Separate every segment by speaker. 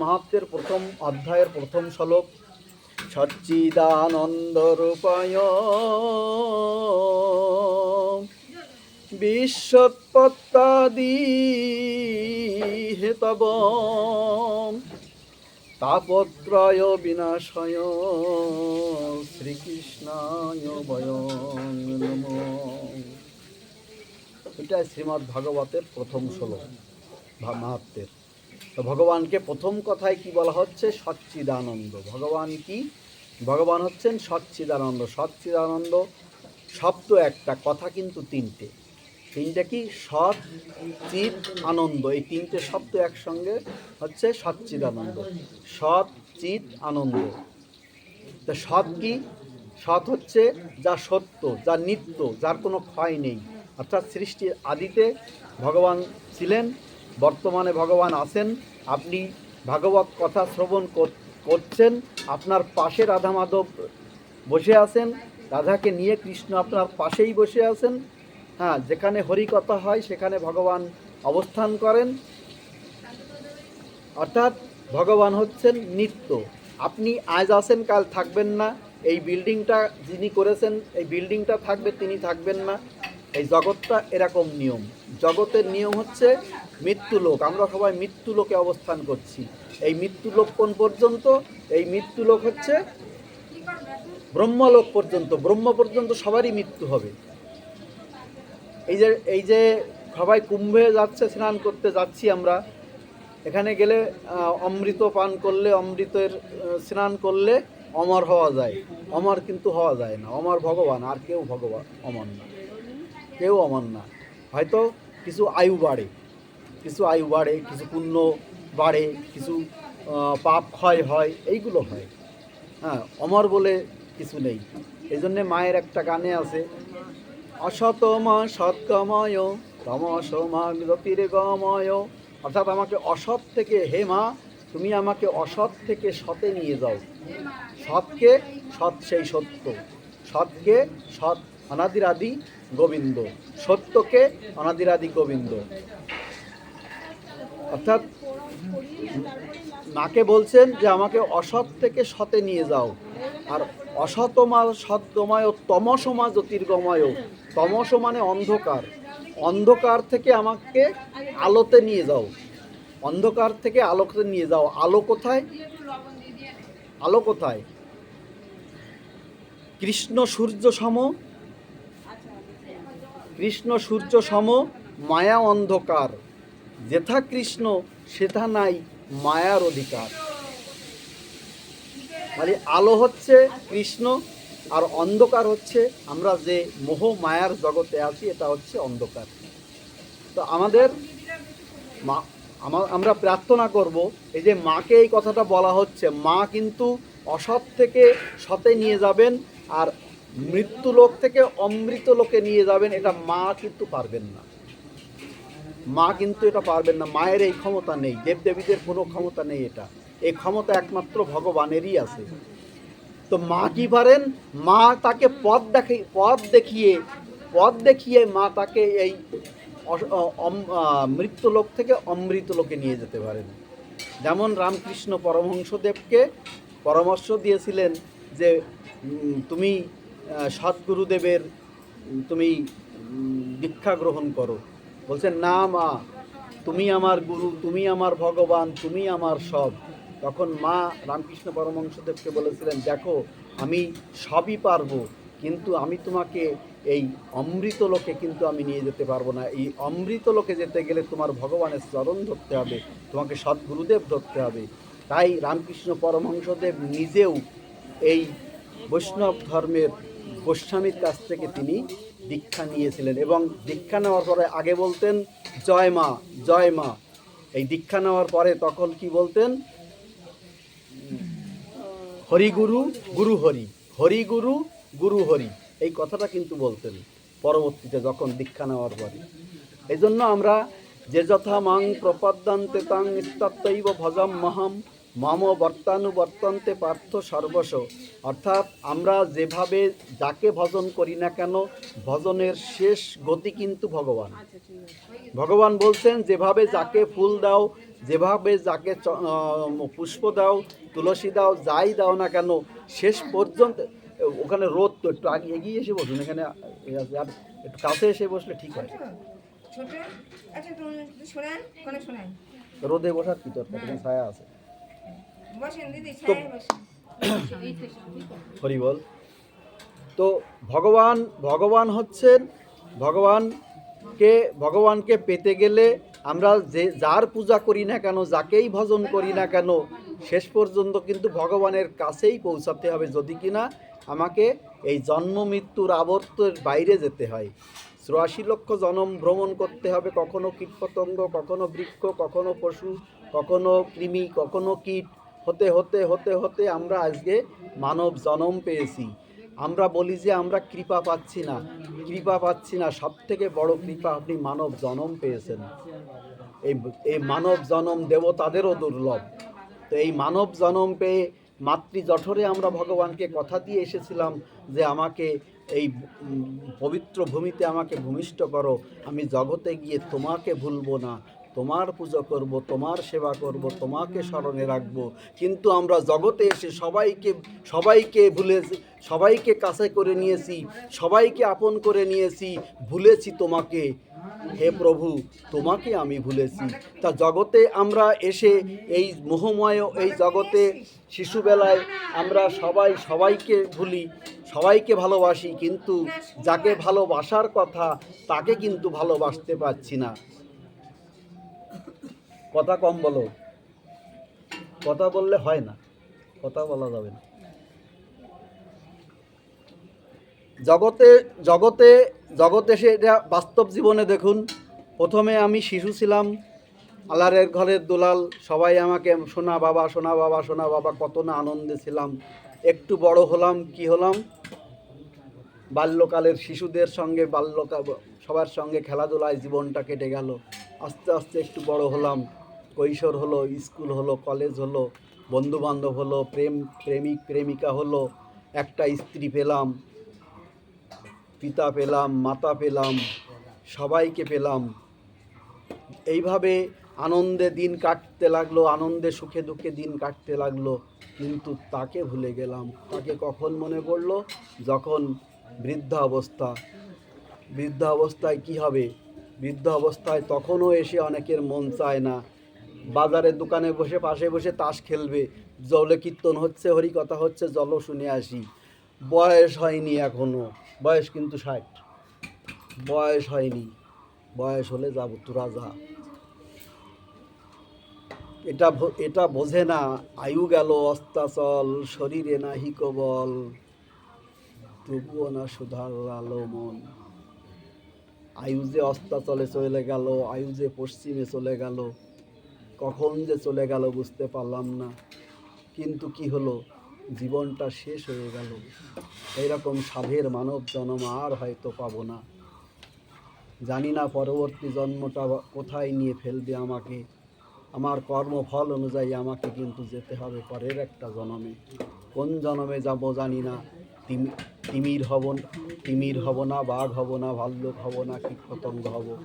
Speaker 1: মাহাত্মের প্রথম অধ্যায়ের প্রথম শ্লোক সচ্চিদানন্দ রূপায় বিশ্বৎপত্তাদি হেতব তাপত্রয় বিনাশয় শ্রীকৃষ্ণায় বয়ং নমঃ। এটা শ্রীমদ্ ভাগবতের প্রথম শ্লোক, মাহাত্মের। তো ভগবানকে প্রথম কথায় কি বলা হচ্ছে? সচ্চিদানন্দ। ভগবান কি? ভগবান হচ্ছেন সচ্চিদানন্দ। সচ্চিদানন্দ শব্দ একটা, কথা কিন্তু তিনটে। তিনটে কি? সৎ চিত আনন্দ। এই তিনটে শব্দ একসঙ্গে হচ্ছে সচ্চিদানন্দ। সৎ চিত আনন্দ। তো সৎ কি? সৎ হচ্ছে যা সত্য, যা নিত্য, যার কোনো ক্ষয় নেই। অর্থাৎ সৃষ্টির আদিতে ভগবান ছিলেন বর্তমানে ভগবান আছেন, আপনি ভাগবত কথা শ্রবণ কর- করছেন, আপনার পাশে রাধা মাধব বসে আছেন, রাধাকে নিয়ে কৃষ্ণ আপনার পাশেই বসে আছেন হ্যাঁ যেখানে হরিকথা হয় সেখানে ভগবান অবস্থান করেন। অর্থাৎ ভগবান হচ্ছেন নিত্য। আপনি আজ আসেন কাল থাকবেন না। এই বিল্ডিংটা যিনি করেছেন, এই বিল্ডিংটা থাকবে, তিনি থাকবেন না। এই জগৎটা এরকম নিয়ম। জগতের নিয়ম হচ্ছে মৃত্যু লোক আমরা সবাই মৃত্যু লোকে অবস্থান করছি। এই মৃত্যু লোক কোন পর্যন্ত? এই মৃত্যু লোক হচ্ছে ব্রহ্মলোক পর্যন্ত। ব্রহ্ম পর্যন্ত সবারই মৃত্যু হবে। এই যে এই যে সবাই কুম্ভে যাচ্ছে, স্নান করতে যাচ্ছি আমরা, এখানে গেলে অমৃত পান করলে, অমৃতের স্নান করলে অমর হওয়া যায়। অমর কিন্তু হওয়া যায় না। অমর ভগবান, আর কেউ ভগবান অমর না। কেউ অমর না। হয়তো কিছু আয়ু বাড়ে। কিছু আয়ু বাড়ে, কিছু পুণ্য বাড়ে, কিছু পাপ ক্ষয় হয়, এইগুলো হয়। হ্যাঁ অমর বলে কিছু নেই। এই জন্যে মায়ের একটা গানে আছে, অসতমা সৎকময় তমসমা গময়। অর্থাৎ আমাকে অসৎ থেকে, হে মা, তুমি আমাকে অসৎ থেকে সতে নিয়ে যাও। সৎকে সৎ সেই সত্য, সৎকে সৎ অনাদিরাদি গোবিন্দ, সত্যকে অনাদিরাদি গোবিন্দ। অর্থাৎ মাকে বলছেন যে আমাকে অসৎ থেকে সতে নিয়ে যাও। আর অসতমা সদ্গময় তমসমা জ্যোতির্গময় তমস মানে অন্ধকার। অন্ধকার থেকে আমাকে আলোতে নিয়ে যাও। অন্ধকার থেকে আলোতে নিয়ে যাও। আলো কোথায়? আলো কোথায়? কৃষ্ণ সূর্য সম, কৃষ্ণ সূর্য সম, মায়া অন্ধকার। যেথা কৃষ্ণ, সেথা নাই মায়ার অধিকার। মানে আলো হচ্ছে কৃষ্ণ আর অন্ধকার হচ্ছে আমরা যে মোহ মায়ার জগতে আছি, এটা হচ্ছে অন্ধকার। তো আমাদের মা আমরা প্রার্থনা করব, এই যে মাকে এই কথাটা বলা হচ্ছে, মা কিন্তু অসৎ থেকে সতে নিয়ে যাবেন আর মৃত্যু লোক থেকে অমৃত লোকে নিয়ে যাবেন, এটা মা কিন্তু পারবেন না। মা কিন্তু এটা পারবেন না মায়ের এই ক্ষমতা নেই দেবদেবীদের কোনো ক্ষমতা নেই এটা। এই ক্ষমতা একমাত্র ভগবানেরই আছে। তো মা কি পারেন? মা তাকে পথ দেখে পথ দেখিয়ে পথ দেখিয়ে মা তাকে এই মৃত্যুলোক থেকে অমৃত লোকে নিয়ে যেতে পারেন। যেমন রামকৃষ্ণ পরমহংসদেবকে পরামর্শ দিয়েছিলেন যে তুমি আহ, সদ্গুরুদেবের তুমি দীক্ষা গ্রহণ করো। বলছেন, না মা, তুমি আমার গুরু, তুমি আমার ভগবান, তুমি আমার সব। তখন মা রামকৃষ্ণ পরমহংসদেবকে বলেছিলেন, দেখো, আমি সবই পারব, কিন্তু আমি তোমাকে এই অমৃত লোকে কিন্তু আমি নিয়ে যেতে পারব না। এই অমৃত লোকে যেতে গেলে তোমার ভগবানের চরণ ধরতে হবে, তোমাকে সদ্গুরুদেব ধরতে হবে। তাই রামকৃষ্ণ পরমহংসদেব নিজেও এই বৈষ্ণব ধর্মের গোস্বামীর কাছ থেকে তিনি দীক্ষা নিয়েছিলেন এবং দীক্ষা নেওয়ার পরে আগে বলতেন, জয় মা জয় মা। এই দীক্ষা নেওয়ার পরে তখন কি বলতেন? হরিগুরু, গুরু হরি হরি গুরু গুরু হরি। এই কথাটা কিন্তু বলতেন পরবর্তীতে যখন দীক্ষা নেওয়ার পরে। এই জন্য আমরা যে যথা মাং প্রপদ্যন্তে তাং ইস্তত্তৈব ভজম মহম মম বর্তানু বর্তানুবর্তন্তে পার্থ সর্বস্ব অর্থাৎ আমরা যেভাবে যাকে ভজন করি না কেন ভজনের শেষ গতি কিন্তু ভগবান। ভগবান বলছেন যেভাবে যাকে ফুল দাও যেভাবে যাকে পুষ্প দাও তুলসী দাও যাই দাও না কেন শেষ পর্যন্ত ওখানে রোদ তো একটু আগে এগিয়ে এসে বসুন এখানে আর একটু কাছে এসে বসলে ঠিক হয়।
Speaker 2: আচ্ছা
Speaker 1: রোদে বসার কি দরকার? ছায়া আছে।
Speaker 2: বসেন দিদি ছায় বসেন।
Speaker 1: হরি বল। তো ভগবান ভগবান হচ্ছেন ভগবানকে ভগবানকে পেতে গেলে আমরা যে যার পূজা করি না কেন যাকেই ভজন করি না কেন শেষ পর্যন্ত কিন্তু ভগবানের কাছেই পৌঁছাতে হবে। যদি কিনা আমাকে এই জন্ম মৃত্যুর আবর্তের বাইরে যেতে হয়। চুরাশি লক্ষ জনম ভ্রমণ করতে হবে। কখনো কীটপতঙ্গ কখনো বৃক্ষ কখনো পশু কখনো কৃমি কখনো কীট হতে হতে হতে হতে আমরা আজকে মানব জনম পেয়েছি। আমরা বলি যে আমরা কৃপা পাচ্ছি না, কৃপা পাচ্ছি না। সব থেকে বড় কৃপা আপনি মানব জনম পেয়েছেন। এই এই মানব জনম দেবতাদেরও দুর্লভ। তো এই মানব জনম পেয়ে মাতৃ জঠরে আমরা ভগবানকে কথা দিয়ে এসেছিলাম যে আমাকে এই পবিত্র ভূমিতে আমাকে ভূমিষ্ঠ করো। আমি জগতে গিয়ে তোমাকে ভুলবো না। তোমার পুজো করব, তোমার সেবা করব, তোমাকে স্মরণে রাখব। কিন্তু আমরা জগতে এসে সবাইকে সবাইকে ভুলে, সবাইকে কাছে করে নিয়েছি, সবাইকে আপন করে নিয়েছি, ভুলেছি তোমাকে। হে প্রভু, তোমাকে আমি ভুলেছি। তা জগতে আমরা এসে এই মোহময়, এই জগতে শিশুবেলায় আমরা সবাই, সবাইকে ভুলি, সবাইকে ভালোবাসি, কিন্তু যাকে ভালোবাসার কথা, তাকে কিন্তু ভালোবাসতে পারছি না। কথা কম বলো। কথা বললে হয় না। কথা বলা যাবে না। জগতে জগতে জগতে সে এটা বাস্তব জীবনে দেখুন। প্রথমে আমি শিশু ছিলাম। আলারের ঘরের দুলাল, সবাই আমাকে, সোনা বাবা সোনা বাবা সোনা বাবা, কত না আনন্দে ছিলাম। একটু বড় হলাম, কি হলাম? বাল্যকালের শিশুদের সঙ্গে, বাল্যকাল, সবার সঙ্গে খেলাধুলায় জীবনটা কেটে গেল। আস্তে আস্তে একটু বড় হলাম। কৈশোর হলো, স্কুল হলো, কলেজ হলো বন্ধু বান্ধব হলো, প্রেম, প্রেমিক, প্রেমিকা হলো, একটা স্ত্রী পেলাম, পিতা পেলাম, মাতা পেলাম, সবাইকে পেলাম। এইভাবে আনন্দে দিন কাটতে লাগল, আনন্দে সুখে দুঃখে দিন কাটতে লাগল, কিন্তু তাকে ভুলে গেলাম। তাকে কখন মনে পড়ল? যখন বৃদ্ধ অবস্থা বৃদ্ধ অবস্থায় কি হবে? বৃদ্ধ অবস্থায় তখনও এসে অনেকের মন চায় না। বাজারের দোকানে বসে, পাশে বসে তাস খেলবে। জলে কীর্তন হচ্ছে, হরিকথা হচ্ছে জল শুনে আসি। বয়স হয়নি এখনও, বয়স কিন্তু ষাট। বয়স হয়নি, বয়স হলে যাব তোরা যা এটা এটা বোঝে না, আয়ু গেল অস্তাচল, শরীরে নাহি বল তবুও না সুধার আলো মন। আয়ু যে অস্তাচলে চলে গেল, আয়ু যে পশ্চিমে চলে গেল কখন যে চলে গেল বুঝতে পারলাম না। কিন্তু কি হলো? জীবনটা শেষ হয়ে গেল। এইরকম সাধের মানব জন্ম আর হয়তো পাবো না। জানি না পরবর্তী জন্মটা কোথায় নিয়ে ফেলবে আমাকে। আমার কর্মফল অনুযায়ী আমাকে কিন্তু যেতে হবে পরের একটা জন্মে। কোন জন্মে যাব জানি না। তিমি- তিমির হব তিমির হব না, বাঘ হব না, ভাল্লুক হব না কীট পতঙ্গ হব।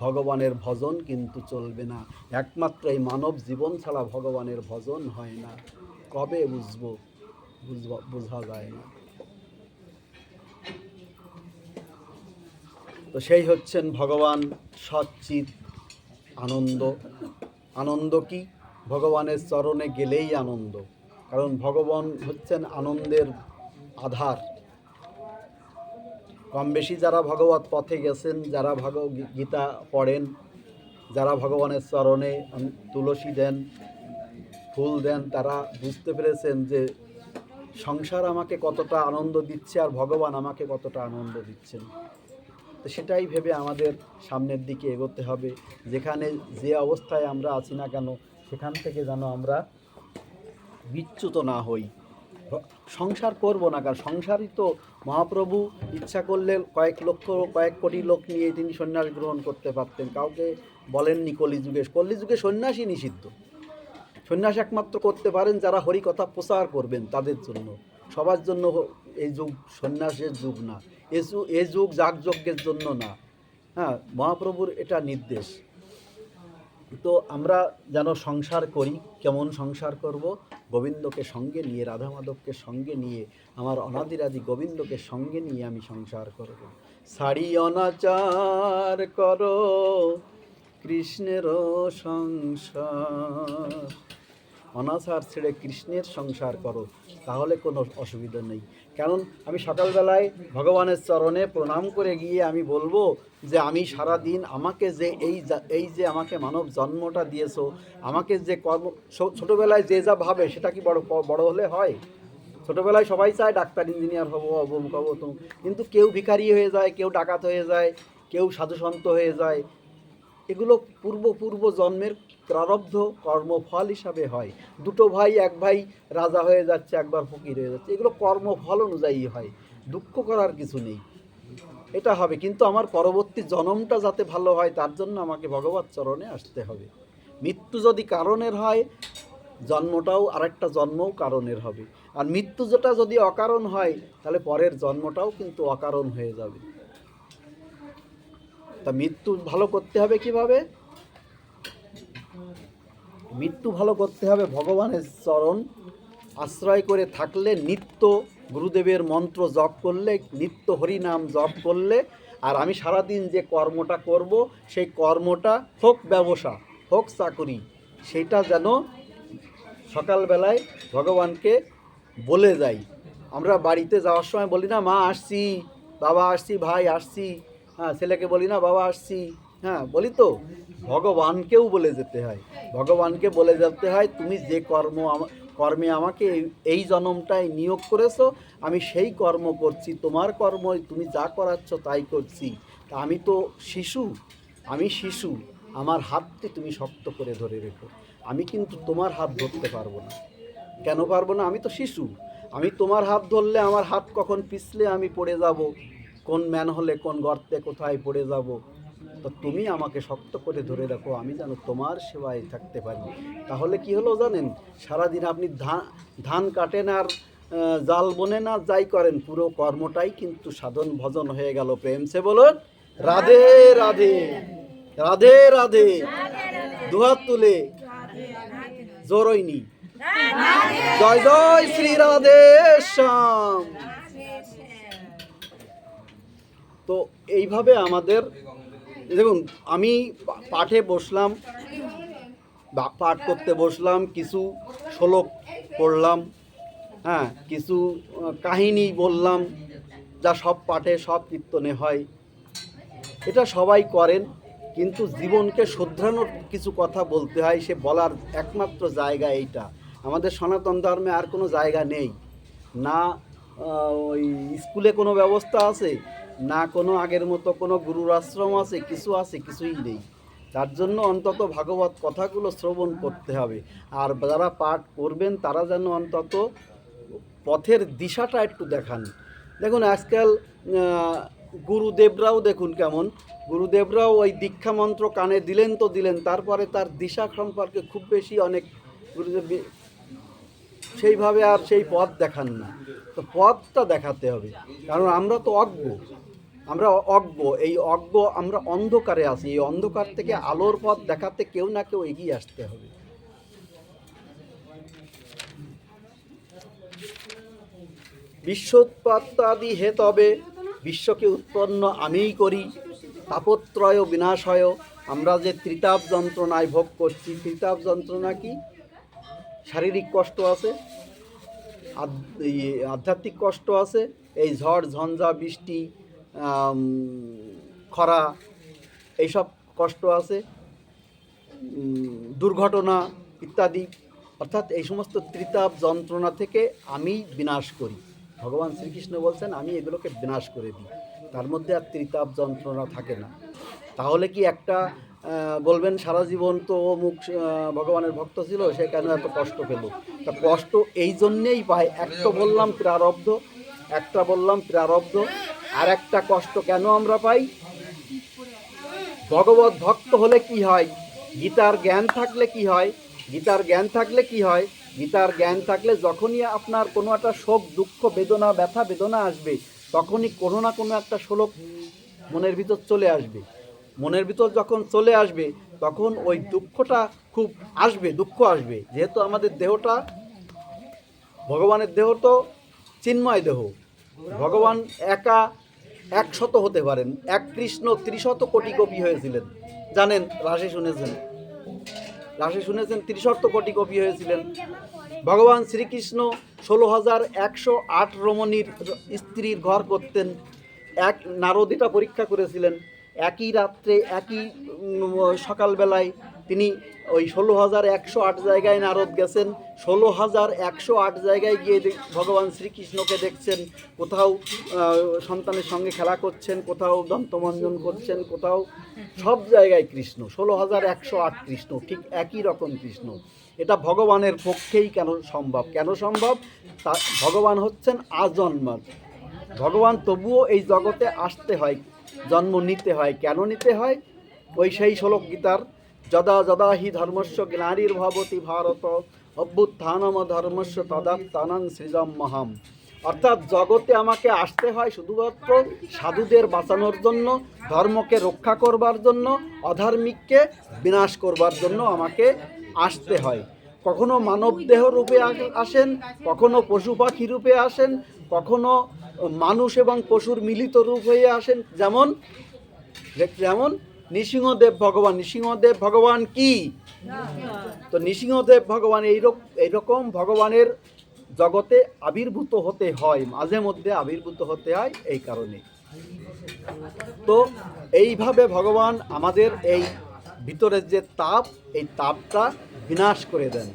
Speaker 1: ভগবানের ভজন কিন্তু চলবে না। একমাত্র এই মানব জীবন ছাড়া ভগবানের ভজন হয় না। কবে বুঝব? বোঝা যায় না। তো সেই হচ্ছেন ভগবান সচ্চিত আনন্দ। আনন্দ কি? ভগবানের চরণে গেলেই আনন্দ। কারণ ভগবান হচ্ছেন আনন্দের আধার। কম বেশি যারা ভগবত পথে গেছেন, যারা ভগ গীতা পড়েন, যারা ভগবানের চরণে তুলসী দেন, ফুল দেন, তারা বুঝতে পেরেছেন যে সংসার আমাকে কতটা আনন্দ দিচ্ছে আর ভগবান আমাকে কতটা আনন্দ দিচ্ছেন। তো সেটাই ভেবে আমাদের সামনের দিকে এগোতে হবে। যেখানে যে অবস্থায় আমরা আছি না কেন, সেখান থেকে যেন আমরা বিচ্যুত না হই। সংসার করব না কারণ সংসারই তো মহাপ্রভু ইচ্ছা করলে কয়েক লক্ষ, কয়েক কোটি লোক নিয়ে তিনি সন্ন্যাস গ্রহণ করতে পারতেন। কাউকে বলেননি কলিযুগে কলিযুগে সন্ন্যাসই নিষিদ্ধ। সন্ন্যাস একমাত্র করতে পারেন যারা হরিকথা প্রচার করবেন তাদের জন্য। সবার জন্য এই যুগ সন্ন্যাসের যুগ না। এ যুগ এ যুগ যাগযজ্ঞের জন্য না। হ্যাঁ মহাপ্রভুর এটা নির্দেশ। তো আমরা যেন সংসার করি, কেমন সংসার করব? গোবিন্দকে সঙ্গে নিয়ে রাধা মাধবকে সঙ্গে নিয়ে, আমার অনাদিরাদি গোবিন্দকে সঙ্গে নিয়ে আমি সংসার করব। সারি অনাচার করো কৃষ্ণেরও সংসার। অনাচার ছেড়ে কৃষ্ণের সংসার করো, তাহলে কোনো অসুবিধা নেই। কারণ আমি সকালবেলায় ভগবানের চরণে প্রণাম করে গিয়ে আমি বলব যে আমি সারা দিন আমাকে যে এই এই যে আমাকে মানব জন্মটা দিয়েছ, আমাকে যে কর্ম ছোটোবেলায় যে যা ভাবে সেটা কি বড় বড় হলে হয়? ছোটোবেলায় সবাই চায় ডাক্তার, ইঞ্জিনিয়ার হব অবমুক হব, তো কিন্তু কেউ ভিখারি হয়ে যায়, কেউ ডাকাত হয়ে যায়, কেউ সাধুসন্ত হয়ে যায় এগুলো পূর্ব পূর্ব জন্মের প্রারব্ধ কর্মফল হিসাবে হয়। দুটো ভাই, এক ভাই রাজা হয়ে যাচ্ছে, একবার ফকির হয়ে যাচ্ছে। এগুলো কর্মফল অনুযায়ী হয়। দুঃখ করার কিছু নেই। এটা হবে। কিন্তু আমার পরবর্তী জন্মটা যাতে ভালো হয়, তার জন্য আমাকে ভগবত চরণে আসতে হবে। মৃত্যু যদি কারণের হয়, জন্মটাও আরেকটা জন্মও কারণের হবে। আর মৃত্যু যেটা যদি অকারণ হয়, তাহলে পরের জন্মটাও কিন্তু অকারণ হয়ে যাবে। তা মৃত্যু ভালো করতে হবে কীভাবে? মৃত্যু ভালো করতে হবে ভগবানের চরণ। আশ্রয় করে থাকলে নিত্য গুরুদেবের মন্ত্র জপ করলে, নিত্য হরিনাম জপ করলে, আর আমি সারাদিন যে কর্মটা করব, সেই কর্মটা হোক ব্যবসা, হোক চাকরি, সেটা যেন সকালবেলায় ভগবানকে বলে যাই। আমরা বাড়িতে যাওয়ার সময় বলি, না, মা, আসছি, বাবা, আসছি, ভাই, আসছি। হ্যাঁ ছেলেকে বলি, না, বাবা, আসছি। হ্যাঁ বলি তো, ভগবানকেও বলে যেতে হয়। ভগবানকে বলে যেতে হয়, তুমি যে কর্ম কর্মে আমাকে এই- জন্মটায় নিয়োগ করেছ, আমি সেই কর্ম করছি, তোমার কর্ম তুমি যা করাচ্ছ তাই করছি। তা আমি তো শিশু, আমি শিশু, আমার হাতটি তুমি শক্ত করে ধরে রেখো। আমি কিন্তু তোমার হাত ধরতে পারব না। কেন পারব না? আমি তো শিশু। আমি তোমার হাত ধরলে আমার হাত কখন পিছলে আমি পড়ে যাব? কোন ম্যান হলে কোন গর্তে কোথায় পড়ে যাব? তো তুমি আমাকে শক্ত করে ধরে রাখো আমি যেন তোমার সেবায় থাকতে পারি। তাহলে কি হলো জানেন? সারাদিন আপনি ধান ধান কাটেন আর জাল বনে না যাই করেন পুরো কর্মটাই কিন্তু সাধন ভজন হয়ে গেল। প্রেম সে বলুন রাধে রাধে রাধে রাধে দুহাত তুলে জোরইনি জয় জয় শ্রী রাধে শ্যাম। তো এইভাবে আমাদের, দেখুন, আমি পাঠে বসলাম পাঠ করতে বসলাম, কিছু শ্লোক পড়লাম হ্যাঁ কিছু কাহিনী বললাম, যা সব পাঠে, সব কীর্তনে হয়। এটা সবাই করেন, কিন্তু জীবনকে শোধরানোর কিছু কথা বলতে হয়, সে বলার একমাত্র জায়গা এইটা। আমাদের সনাতন ধর্মে আর কোনো জায়গা নেই। না ওই স্কুলে কোনো ব্যবস্থা আছে? না কোনো আগের মতো কোনো গুরুর আশ্রম আছে, কিছু আছে, কিছুই নেই। তার জন্য অন্তত ভাগবত কথাগুলো শ্রবণ করতে হবে। আর যারা পাঠ করবেন, তারা যেন অন্তত পথের দিশাটা একটু দেখান। দেখুন, আজকাল গুরুদেবরাও দেখুন কেমন। গুরুদেবরাও ওই দীক্ষা মন্ত্র কানে দিলেন তো দিলেন, তারপরে তার দিশা সম্পর্কে খুব বেশি অনেক গুরুদেব সেইভাবে আর সেই পথ দেখান না। তো পথটা দেখাতে হবে। কারণ আমরা তো অজ্ঞ। আমরা অজ্ঞ, এই অজ্ঞ আমরা অন্ধকারে আছি, এই অন্ধকার থেকে আলোর পথ দেখাতে কেউ না কেউ এগিয়ে আসতে হবে। বিশ্বোৎপাত্তাদি হে তবে, বিশ্বকে উৎপন্ন আমিই করি তাপত্রয় বিনাশয় আমরা যে ত্রিতাপ যন্ত্রণায় ভোগ করছি, ত্রিতাপ যন্ত্রণা কি? শারীরিক কষ্ট আছে, আধ্যাত্মিক কষ্ট আছে, এই ঝড়, ঝঞ্ঝা, বৃষ্টি খরা, এইসব কষ্ট আছে দুর্ঘটনা ইত্যাদি। অর্থাৎ এই সমস্ত ত্রিতাপ যন্ত্রণা থেকে আমি বিনাশ করি। ভগবান শ্রীকৃষ্ণ বলছেন, আমি এগুলোকে বিনাশ করে দিই। তার মধ্যে আর ত্রিতাপ যন্ত্রণা থাকে না। তাহলে কি একটা বলবেন, সারা জীবন তো মুখ ভগবানের ভক্ত ছিল, সে কেন এত কষ্ট পেল? তা কষ্ট এই জন্যেই পায়। একটা বললাম, প্রারব্ধ। একটা বললাম, প্রারব্ধ। আর একটা কষ্ট কেন আমরা পাই? ভগবত ভক্ত হলে কি হয়? গীতার জ্ঞান থাকলে কি হয়? গীতার জ্ঞান থাকলে কি হয়? গীতার জ্ঞান থাকলে যখনই আপনার কোনো একটা শোক, দুঃখ, বেদনা, ব্যথা, বেদনা আসবে, তখনই কোনো না কোনো একটা শ্লোক মনের ভিতর চলে আসবে। মনের ভিতর যখন চলে আসবে, তখন ওই দুঃখটা খুব আসবে, দুঃখ আসবে। যেহেতু আমাদের দেহটা ভগবানের দেহ তো চিন্ময় দেহ। ভগবান একা একশত হতে পারেন। এক কৃষ্ণ ত্রিশত কোটি কপি হয়েছিলেন। জানেন, রাশে শুনেছেন? রাশে শুনেছেন, ত্রিশত কোটি কপি হয়েছিলেন। ভগবান শ্রীকৃষ্ণ ষোলো হাজার একশো আট রমণীর স্ত্রীর ঘর করতেন। এক নারদিটা পরীক্ষা করেছিলেন। একই রাত্রে, একই সকালবেলায় তিনি ওই ষোলো হাজার একশো আট জায়গায় নারদ গেছেন ষোলো হাজার একশো আট জায়গায় গিয়ে ভগবান শ্রীকৃষ্ণকে দেখছেন, কোথাও সন্তানের সঙ্গে খেলা করছেন, কোথাও দন্তমঞ্জন করছেন, কোথাও সব জায়গায় কৃষ্ণ ষোলো হাজার একশো আট কৃষ্ণ, ঠিক একই রকম কৃষ্ণ। এটা ভগবানের পক্ষেই কেন সম্ভব? কেন সম্ভব? তা ভগবান হচ্ছেন আজন্মার। ভগবান তবুও এই জগতে আসতে হয়, জন্ম নিতে হয়। কেন নিতে হয়? ওই সেই শ্লোক গীতার যদা যদা হি ধর্মস্য গ্লানির ভবতি ভারত। অভ্যুত্থানম ধর্মস্য তদাত্তানং সৃজম মহাম। অর্থাৎ জগতে আমাকে আসতে হয় শুধুমাত্র সাধুদের বাঁচানোর জন্য, ধর্মকে রক্ষা করবার জন্য, অধার্মিককে বিনাশ করবার জন্য আমাকে আসতে হয়। কখনো মানব দেহ রূপে আসেন, কখনো পশু পাখি রূপে আসেন, কখনো মানুষ এবং পশুর মিলিত রূপ হয়ে আসেন। যেমন যেমন নৃসিংহদেব ভগবান নৃসিংহদেব ভগবান কি? তো নৃসিংহদেব ভগবান এইরকম ভগবানের জগতে আবির্ভূত হতে হয়, মাঝে মধ্যে আবির্ভূত হতে হয় এই কারণে। তো এইভাবে ভগবান আমাদের এই ভিতরের যে তাপ, এই তাপটা বিনাশ করে দেন।